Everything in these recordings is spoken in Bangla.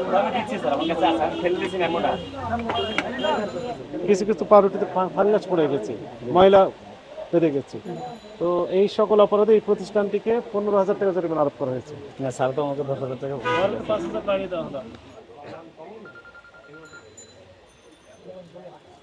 কাছে কিছু কিছু পাউরুটিতে ফাঙ্গাস পড়ে গেছে ময়লা বেড়ে গেছে। তো এই সকল অপরাধে এই প্রতিষ্ঠানটিকে পনেরো হাজার টাকা জরিমানা আরোপ করা হয়েছে। না স্যার তো আমাকে দশ হাজার টাকা পাঁচ হাজার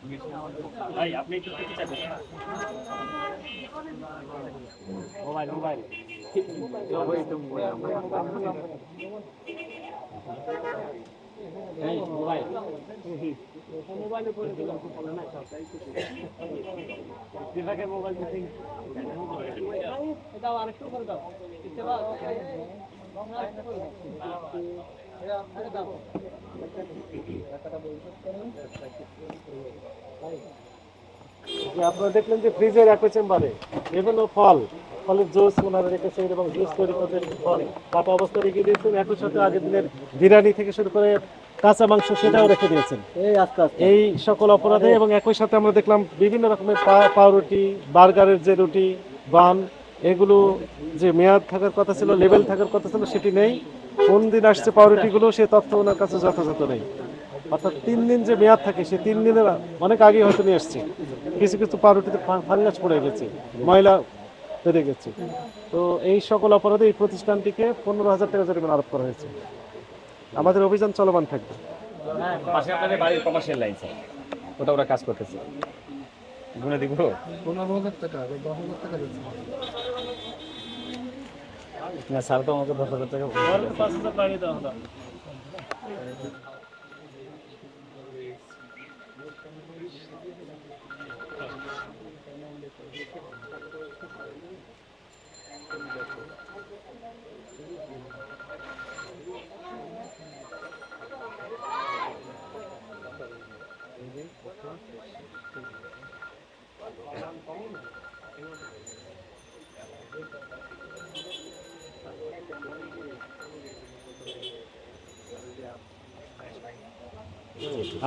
भाई आपने तो कितना कर मोबाइल मोबाइल। लो भाई तुम नहीं मोबाइल मोबाइल को बोलना चाहता है कुछ दिवा के मोबाइल में सिंह दावा रखो कर दो। इसके बाद আপনারা দেখলেন যে ফ্রিজের একই চেম্বারে বিভিন্ন ফল ফলের জুস ওনারা রেখেছেন এবং জুস তৈরি করছেন ফল। কাটা অবস্থায় রেখে দিয়েছেন একই সাথে আগের দিনের বিরিয়ানি থেকে শুরু করে কাঁচা মাংস সেটাও রেখে দিয়েছেন। এই সকল অপরাধে এবং একই সাথে আমরা দেখলাম বিভিন্ন রকমের পা- পাউরুটি বার্গারের যে রুটি বান এগুলো যে মেয়াদ থাকার কথা ছিল লেভেল থাকার কথা ছিল সেটি নেই। কোন দিন আসছে পাউরুটিগুলো সে তথ্য ওনার কাছে যথাযথ নেই। অর্থাৎ তিন দিন যে মেয়াদ থাকে সে তিন দিনের অনেক আগে হয়তো নিয়ে আসছে। কিছু কিছু পাউরুটিতে ফাঙ্গাস পড়ে গেছে ময়লা বেড়ে গেছে। তো এই সকল অপরাধে এই প্রতিষ্ঠানটিকে পনেরো হাজার টাকা জরিমানা আরোপ করা হয়েছে। আমাদের অভিযান চলমান থাকবে। পাশে আপনাদের বাড়ির কমার্শিয়াল লাইন ওটা ওরা কাজ করতেছে। গুনে দিব। পনেরো হাজার টাকা দশ হাজার টাকা না স্যার তো আমাকে দশ হাজার টাকা পাঁচ হাজার বাড়িয়ে দেওয়া হলো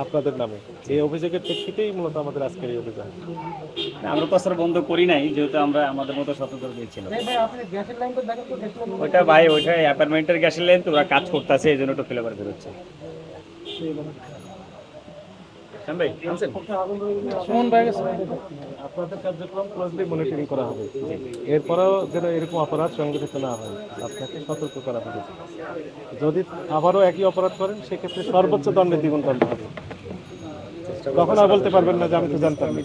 আপনাদের নামে। এই অভিযোগের প্রেক্ষিতেই মূলত আমাদের আজকের এই অভিযান। না, আমরা তো আসলে বন্ধ করি নাই যেহেতু আমরা আমাদের মতো সতর্ক দিয়েছিলাম ওইটা ভাই ওইটা অ্যাপার্টমেন্টের গ্যাসের লাইন তো ওরা কাজ করতেছে এই জন্য ওটা ফেলে বেরোচ্ছে। ভাই, আনছেন? সুমন ভাই আপনাদের কার্যক্রম ক্লোজলি মনিটরিং করা হবে। এরপরেও যেন এরকম অপরাধ সংগঠিত না হয় আপনাকে সতর্ক করা হবে। যদি আবারও একই অপরাধ করেন সেক্ষেত্রে সর্বোচ্চ দণ্ডে দ্বিগুণ দণ্ড হবে। তখন আর বলতে পারবেন না যে আমি তো জানতাম না।